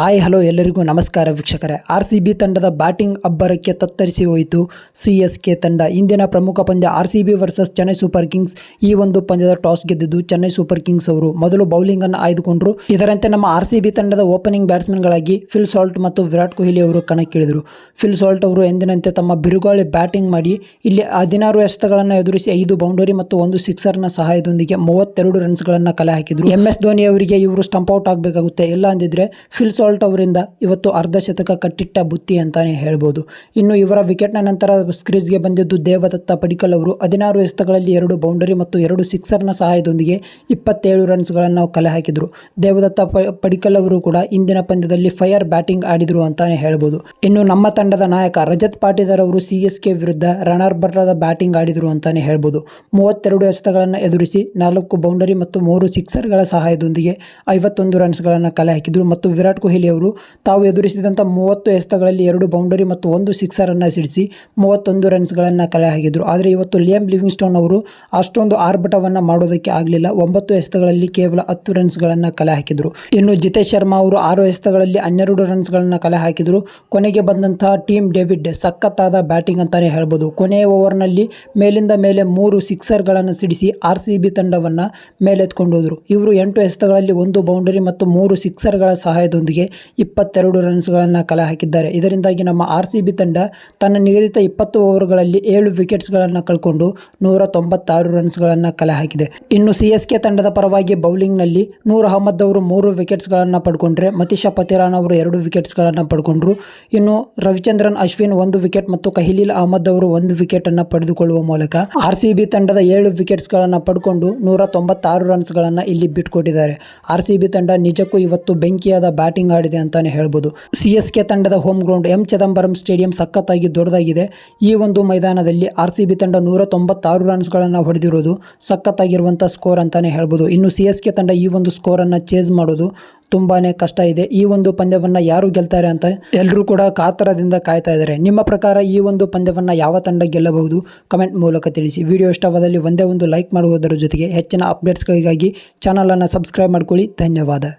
Hi hello ಎಲ್ಲರಿಗೂ ನಮಸ್ಕಾರ ವೀಕ್ಷಕರೇ. ಆರ್ ಸಿ ಬಿ ತಂಡದ ಬ್ಯಾಟಿಂಗ್ ಅಬ್ಬರಕ್ಕೆ ತತ್ತರಿಸಿ ಹೋಯಿತು. ಸಿ ಎಸ್ ಕೆ ತಂಡ. ಇಂದಿನ ಪ್ರಮುಖ ಪಂದ್ಯ R C B versus Chennai super kings ಈ ಒಂದು ಪಂದ್ಯದ ಟಾಸ್ ಗೆದ್ದಿದ್ದು ಚೆನ್ನೈ ಸೂಪರ್ ಕಿಂಗ್ಸ್ ಅವರು. ಮೊದಲು ಬೌಲಿಂಗ್ ಅನ್ನು ಆಯ್ದುಕೊಂಡರು. ಇದರಂತೆ ನಮ್ಮ ಆರ್ ಸಿ ಬಿ ತಂಡದ ಓಪನಿಂಗ್ ಬ್ಯಾಟ್ಸ್ಮನ್ಗಳಾಗಿ ಫಿಲ್ ಸಾಲ್ಟ್ ಮತ್ತು ವಿರಾಟ್ ಕೊಹ್ಲಿ ಅವರು ಕಣಕ್ಕಿಳಿದರು. ಫಿಲ್ ಸಾಲ್ಟ್ ಅವರು ಎಂದಿನಂತೆ ತಮ್ಮ ಬಿರುಗಾಳಿ ಬ್ಯಾಟಿಂಗ್ ಮಾಡಿ ಇಲ್ಲಿ ಹದಿನಾರು ಎಸೆತಗಳನ್ನು ಎದುರಿಸಿ ಐದು ಬೌಂಡರಿ ಮತ್ತು ಒಂದು ಸಿಕ್ಸರ್ನ ಸಹಾಯದೊಂದಿಗೆ ಮೂವತ್ತೆರಡು ರನ್ಸ್ಗಳನ್ನು ಕಲೆ ಹಾಕಿದರು. ಎಂ ಎಸ್ ಧೋನಿ ಅವರಿಗೆ ಇವರು ಸ್ಟಂಪ್ ಔಟ್ ಆಗಬೇಕಾಗುತ್ತೆ. ಇಲ್ಲ ಅಂದಿದ್ರೆ ಫಿಲ್ ಸಾಲ್ಟ್ ಅವರಿಂದ ಇವತ್ತು ಅರ್ಧ ಶತಕ ಕಟ್ಟಿಟ್ಟ ಬುತ್ತಿ ಅಂತಾನೆ ಹೇಳ್ಬೋದು. ಇನ್ನು ಇವರ ವಿಕೆಟ್ನ ನಂತರ ಸ್ಕ್ರೀಸ್ಗೆ ಬಂದಿದ್ದು ದೇವದತ್ತ ಪಡಿಕಲ್ ಅವರು. ಹದಿನಾರು ಎಸೆತಗಳಲ್ಲಿ ಎರಡು ಬೌಂಡರಿ ಮತ್ತು ಎರಡು ಸಿಕ್ಸರ್ನ ಸಹಾಯದೊಂದಿಗೆ ಇಪ್ಪತ್ತೇಳು ರನ್ಸ್ಗಳನ್ನು ಕಲೆ ಹಾಕಿದರು. ದೇವದತ್ತ ಪಡಿಕಲ್ ಅವರು ಕೂಡ ಇಂದಿನ ಪಂದ್ಯದಲ್ಲಿ ಫೈರ್ ಬ್ಯಾಟಿಂಗ್ ಆಡಿದರು ಅಂತಾನೆ ಹೇಳ್ಬೋದು. ಇನ್ನು ನಮ್ಮ ತಂಡದ ನಾಯಕ ರಜತ್ ಪಾಟೀದಾರ್ ಅವರು ಸಿ ಕೆ ವಿರುದ್ಧ ರಣರ್ಬರದ ಬ್ಯಾಟಿಂಗ್ ಆಡಿದರು ಅಂತಾನೆ ಹೇಳ್ಬೋದು. ಮೂವತ್ತೆರಡು ಎಸೆತಗಳನ್ನು ಎದುರಿಸಿ ನಾಲ್ಕು ಬೌಂಡರಿ ಮತ್ತು ಮೂರು ಸಿಕ್ಸರ್ಗಳ ಸಹಾಯದೊಂದಿಗೆ ಐವತ್ತೊಂದು ರನ್ಸ್ಗಳನ್ನು ಕಲೆ ಹಾಕಿದರು. ಮತ್ತು ವಿರಾಟ್ ಕೊಹ್ಲಿ ಅವರು ತಾವು ಎದುರಿಸಿದಂಥ ಮೂವತ್ತು ಎಸೆತಗಳಲ್ಲಿ ಎರಡು ಬೌಂಡರಿ ಮತ್ತು ಒಂದು ಸಿಕ್ಸರನ್ನು ಸಿಡಿಸಿ ಮೂವತ್ತೊಂದು ರನ್ಸ್ಗಳನ್ನು ಕಲೆ ಹಾಕಿದರು ಆದರೆ ಇವತ್ತು ಲಿಯಮ್ ಲಿವಿಂಗ್ಸ್ಟೋನ್ ಅವರು ಅಷ್ಟೊಂದು ಆರ್ಭಟವನ್ನು ಮಾಡೋದಕ್ಕೆ ಆಗಲಿಲ್ಲ. ಒಂಬತ್ತು ಎಸೆತಗಳಲ್ಲಿ ಕೇವಲ ಹತ್ತು ರನ್ಸ್ಗಳನ್ನು ಕಲೆ ಹಾಕಿದರು ಇನ್ನು ಜಿತೇಶ್ ಶರ್ಮಾ ಅವರು ಆರು ಎಸೆತಗಳಲ್ಲಿ ಹನ್ನೆರಡು ರನ್ಸ್ಗಳನ್ನು ಕಲೆ ಹಾಕಿದರು ಕೊನೆಗೆ ಬಂದಂತಹ ಟೀಮ್ ಡೇವಿಡ್ ಸಖತ್ತಾದ ಬ್ಯಾಟಿಂಗ್ ಅಂತಲೇ ಹೇಳ್ಬೋದು. ಕೊನೆಯ ಓವರ್ನಲ್ಲಿ ಮೇಲಿಂದ ಮೇಲೆ ಮೂರು ಸಿಕ್ಸರ್ಗಳನ್ನು ಸಿಡಿಸಿ ಆರ್ ಸಿ ಬಿ ತಂಡವನ್ನು ಮೇಲೆತ್ಕೊಂಡು ಹೋದರು. ಇವರು ಎಂಟು ಎಸೆತಗಳಲ್ಲಿ ಒಂದು ಬೌಂಡರಿ ಮತ್ತು ಮೂರು ಸಿಕ್ಸರ್ಗಳ ಸಹಾಯದೊಂದಿಗೆ ಇಪ್ಪತ್ತೆರಡು ರನ್ಸ್ಗಳನ್ನು ಕಲೆ ಹಾಕಿದ್ದಾರೆ ಇದರಿಂದಾಗಿ ನಮ್ಮ ಆರ್ ಸಿ ತಂಡ ತನ್ನ ನಿಗದಿತ ಇಪ್ಪತ್ತು ಓವರ್ಗಳಲ್ಲಿ ಏಳು ವಿಕೆಟ್ಸ್ಗಳನ್ನು ಕಳ್ಕೊಂಡು ನೂರ ತೊಂಬತ್ತಾರು ರನ್ಸ್ಗಳನ್ನು ಕಲೆ ಹಾಕಿದೆ ಇನ್ನು ಸಿ ಎಸ್ ಕೆ ತಂಡದ ಪರವಾಗಿ ಬೌಲಿಂಗ್ನಲ್ಲಿ ನೂರ್ ಅಹಮದ್ ಅವರು ಮೂರು ವಿಕೆಟ್ಸ್ಗಳನ್ನು ಪಡ್ಕೊಂಡ್ರೆ, ಮತೀಶಾ ಪತಿರಾನ್ ಅವರು ಎರಡು ವಿಕೆಟ್ಸ್ಗಳನ್ನು ಪಡ್ಕೊಂಡ್ರು. ಇನ್ನು ರವಿಚಂದ್ರನ್, ಅಶ್ವಿನ್ ಒಂದು ವಿಕೆಟ್ ಮತ್ತು ಕಹಿಲೀಲ್ ಅಹಮದ್ ಅವರು ಒಂದು ವಿಕೆಟನ್ನು ಪಡೆದುಕೊಳ್ಳುವ ಮೂಲಕ ಆರ್ ಸಿ ಬಿ ತಂಡದ ಏಳು ವಿಕೆಟ್ಸ್ಗಳನ್ನು ಪಡ್ಕೊಂಡು ನೂರ ತೊಂಬತ್ತಾರು ರನ್ಸ್ಗಳನ್ನು ಇಲ್ಲಿ ಬಿಟ್ಕೊಟ್ಟಿದ್ದಾರೆ. ಆರ್ ಸಿ ತಂಡ ನಿಜಕ್ಕೂ ಇವತ್ತು ಬೆಂಕಿಯಾದ ಬ್ಯಾಟಿಂಗ್ ಆಡಿದೆ ಅಂತಾನೆ ಹೇಳ್ಬೋದು. ಸಿ ಎಸ್ ಕೆ ತಂಡದ home ground M Chidambaram stadium ಸಖತ್ತಾಗಿ ದೊಡ್ಡದಾಗಿದೆ. ಈ ಒಂದು ಮೈದಾನದಲ್ಲಿ ಆರ್ ಸಿ ಬಿ ತಂಡ ನೂರ ತೊಂಬತ್ತಾರು ರನ್ಸ್ಗಳನ್ನು ಹೊಡೆದಿರೋದು ಸಖತ್ತಾಗಿರುವಂಥ ಸ್ಕೋರ್ ಅಂತಾನೆ ಹೇಳ್ಬೋದು. ಇನ್ನು ಸಿ ಎಸ್ ಕೆ ತಂಡ ಈ ಒಂದು ಸ್ಕೋರನ್ನು ಚೇಸ್ ಮಾಡೋದು ತುಂಬಾನೇ ಕಷ್ಟ ಇದೆ. ಈ ಒಂದು ಪಂದ್ಯವನ್ನು ಯಾರು ಗೆಲ್ತಾರೆ ಅಂತ ಎಲ್ಲರೂ ಕೂಡ ಕಾತರದಿಂದ ಕಾಯ್ತಾ ಇದ್ದಾರೆ. ನಿಮ್ಮ ಪ್ರಕಾರ ಈ ಒಂದು ಪಂದ್ಯವನ್ನು ಯಾವ ತಂಡ ಗೆಲ್ಲಬಹುದು? ಕಮೆಂಟ್ ಮೂಲಕ ತಿಳಿಸಿ. ವಿಡಿಯೋ ಇಷ್ಟವಾದಲ್ಲಿ ಒಂದೇ ಒಂದು ಲೈಕ್ ಮಾಡುವುದರ ಜೊತೆಗೆ ಹೆಚ್ಚಿನ ಅಪ್ಡೇಟ್ಸ್ಗಳಿಗಾಗಿ ಚಾನಲನ್ನು ಸಬ್ಸ್ಕ್ರೈಬ್ ಮಾಡ್ಕೊಳ್ಳಿ. ಧನ್ಯವಾದ.